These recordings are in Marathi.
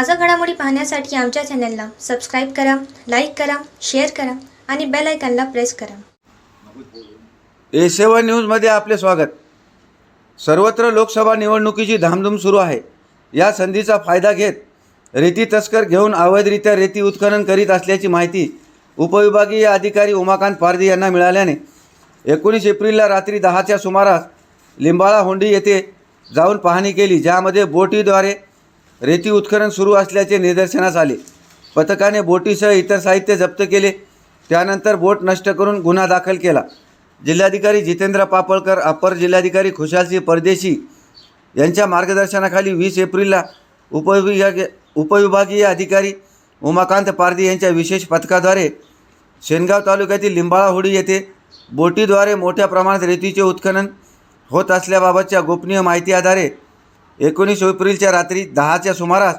ताज्या घडामोडी पाहण्यासाठी आमच्या चॅनलला सबस्क्राईब करा लाईक करा शेअर करा आणि बेल आयकॉनला प्रेस करा. ए सेवा न्यूजमध्ये आपले स्वागत. सर्वत्र लोकसभा निवडणुकीची धामधूम सुरू आहे. या संधीचा फायदा घेत रेती तस्कर घेऊन अवैधरित्या रेती उत्खनन करीत असल्याची माहिती उपविभागीय अधिकारी उमाकांत पारधी यांना मिळाल्याने एकोणीस एप्रिलला रात्री दहाच्या सुमारास लिंबाळा होंडी येथे जाऊन पाहणी केली ज्यामध्ये बोटीद्वारे रेती उत्खनन सुरू असल्याचे निदर्शनास आले. पथकाने बोटीसह इतर साहित्य जप्त केले. त्यानंतर बोट नष्ट करून गुन्हा दाखल केला. जिल्हाधिकारी जितेंद्र पापळकर अपर जिल्हाधिकारी खुशालसिंह परदेशी यांच्या मार्गदर्शनाखाली वीस एप्रिलला उपविभागीय उपविभागीय अधिकारी उमाकांत पारदी यांच्या विशेष पथकाद्वारे शेनगाव तालुक्यातील लिंबाळा होडी येथे बोटीद्वारे मोठ्या प्रमाणात रेतीचे उत्खनन होत असल्याबाबतच्या गोपनीय माहिती आधारे एकोणीस एप्रिलच्या रात्री दहाच्या सुमारास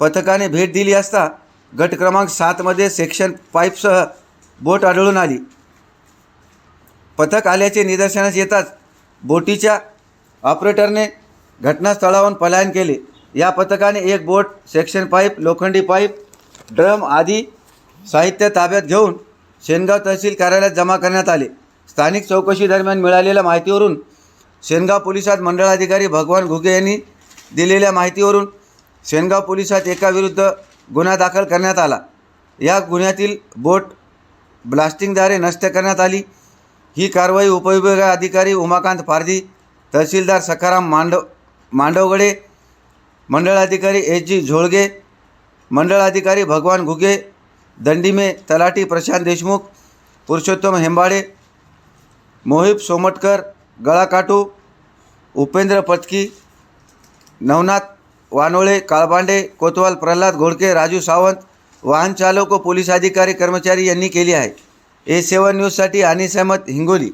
पथकाने भेट दिली असता गट क्रमांक सातमध्ये सेक्शन पाईपसह बोट आढळून आली. पथक आल्याचे निदर्शनास येताच बोटीच्या ऑपरेटरने घटनास्थळावरून पलायन केले. या पथकाने एक बोट सेक्शन पाईप लोखंडी पाईप ड्रम आदी साहित्य ताब्यात घेऊन शेनगाव तहसील कार्यालयात जमा करण्यात आले. स्थानिक चौकशी दरम्यान मिळालेल्या माहितीवरून शेनगाव पोलिसात मंडळाधिकारी भगवान घुगे यांनी दिलेल्या माहितीवरून शेनगाव पोलिसात एकाविरुद्ध गुन्हा दाखल करण्यात आला. या गुन्ह्यातील बोट ब्लास्टिंगद्वारे नष्ट करण्यात आली. ही कारवाई उपविभागीय अधिकारी उमाकांत पारधी तहसीलदार सखाराम मांडव मांडवगडे मंडळाधिकारी एच जी झोळगे मंडळाधिकारी भगवान घुगे दंडीमे तलाठी प्रशांत देशमुख पुरुषोत्तम हेंबाळे मोहिब सोमटकर गळाकाटू उपेंद्र पचकी नवनाथ वानोळे काळबांडे कोतवाल प्रल्हाद घोडके राजू सावंत वाहन चालक व पोलीस अधिकारी कर्मचारी यांनी केली आहे. ए सेवन न्यूजसाठी अनिस अहमद हिंगोली.